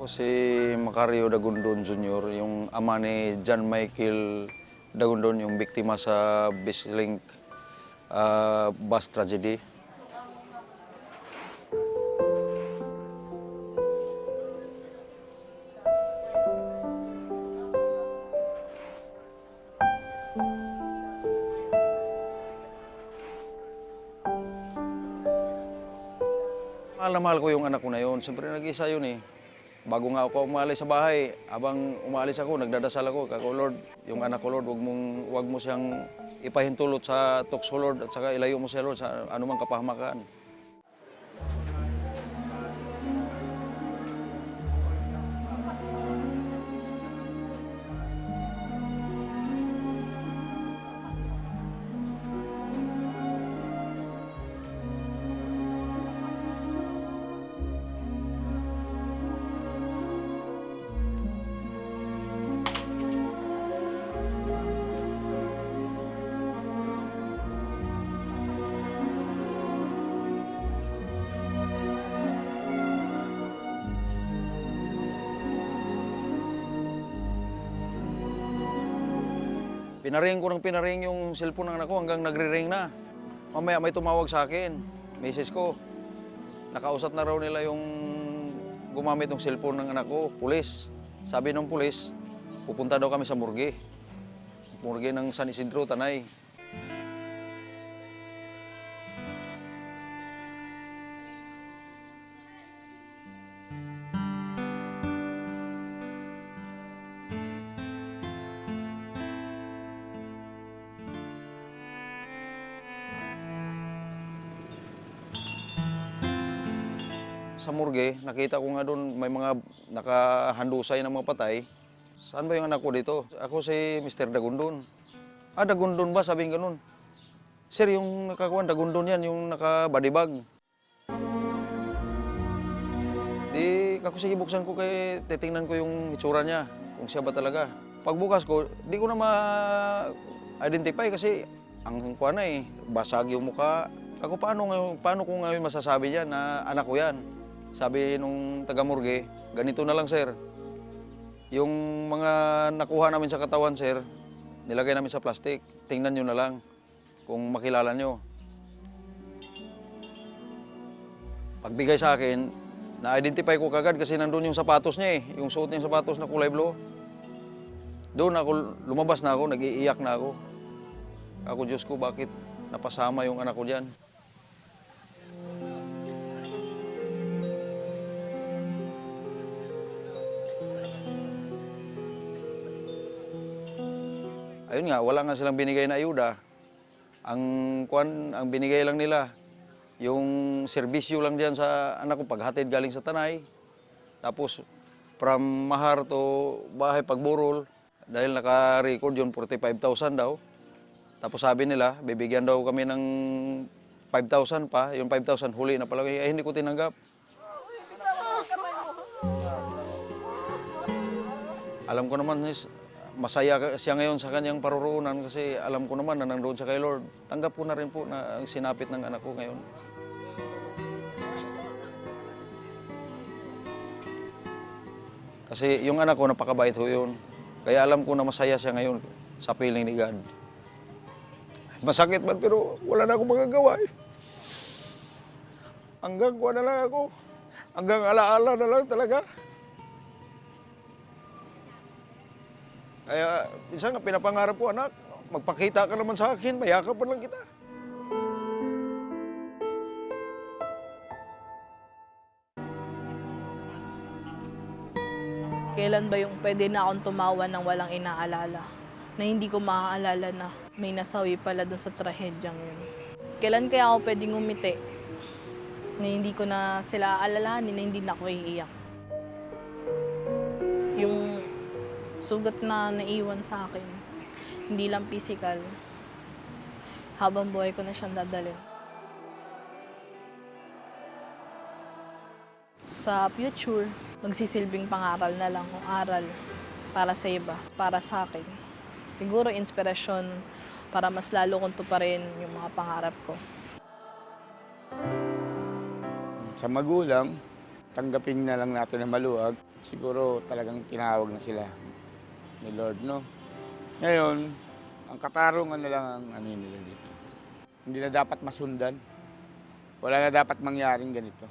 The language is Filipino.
Ako si Macario Dagundon Jr., yung ama ni John Michael Dagundon, yung biktima sa Bislink ah, bus tragedy. Mahal na mahal ko yung anak ko na yun. Siyempre nag-isa yun eh. Bago nga ako umalis sa bahay, abang umalis ako, nagdadasal ako, kako Lord, yung anak ko Lord, wag mong wag mo siyang ipahintulot sa tukso Lord at saka ilayo mo siya Lord sa anumang kapahamakan. Pinaring ko ng pinaring yung cellphone ng anak ko hanggang nagre-ring na. Mamaya may tumawag sa akin, misis ko. Nakausap na raw nila yung gumamit ng cellphone ng anak ko, pulis. Sabi ng pulis, pupunta daw kami sa morgue. Morgue ng San Isidro, Tanay. Sa morgue, nakita ko nga doon may mga nakahandusay ng mga patay. Saan ba yung anak ko dito? Ako si Mr. Dagundon. Ah, Dagundon ba? Sabihin ganun. Sir, yung nakakuha, Dagundon yan, yung naka-bodybag. Di, ako sige buksan ko kay titingnan ko yung itsura niya, kung siya ba talaga. Pagbukas ko, di ko na ma-identify kasi ang kuha na eh, basag yung mukha. Ako paano, paano ko ngayon masasabi yan na anak ko yan? Sabi nung taga-morgue, ganito na lang sir. Yung mga nakuha namin sa katawan sir, nilagay namin sa plastic. Tingnan nyo na lang kung makilala nyo. Pagbigay sa akin, na-identify ko kagad kasi nandun yung sapatos niya eh. Yung suot niya yung sapatos na kulay blue. Doon ako, lumabas na ako, nag-iiyak na ako. Ako, Diyos ko, bakit napasama yung anak ko diyan? Ayun nga, wala nga silang binigay na ayuda. Ang kuan, ang binigay lang nila, yung serbisyo lang diyan sa anak ko paghatid galing sa Tanay. Tapos from Mahar to bahay pagburol, dahil naka-record yun 45,000 daw. Tapos sabi nila, bibigyan daw kami ng 5,000 pa. Yung 5,000 huli na pala. Eh, hindi ko tinanggap. Alam ko naman, masaya siya ngayon sa kanyang paruroonan kasi alam ko naman na nandoon siya kay Lord. Tanggap ko na rin po na ang sinapit ng anak ko ngayon. Kasi yung anak ko, napakabait ho yun. Kaya alam ko na masaya siya ngayon sa piling ni God. Masakit man pero wala na akong magagawa eh. Hanggang kuha na lang ako. Hanggang alaala na lang talaga. Kaya minsan nga pinapangarap ko, anak, magpakita ka naman sa akin, mayakapan lang kita. Kailan ba yung pwede na akong tumawa ng walang inaalala? Na hindi ko maaalala na may nasawi pala dun sa trahedyang yun. Kailan kaya ako pwedeng umiti? Na hindi ko na sila alalahanin, na hindi na ako iiyak. Yung sugat na naiwan sa akin, hindi lang physical, habang buhay ko na siyang dadalhin. Sa future, magsisilbing pangaral na lang kung aral para sa iba, para sa akin. Siguro inspirasyon para mas lalo kong tuparin yung mga pangarap ko. Sa magulang, tanggapin na lang natin na maluwag siguro talagang tinawag na sila ni Lord, no? Ngayon, ang katarungan na lang ang ano nila dito. Hindi na dapat masundan. Wala na dapat mangyaring ganito.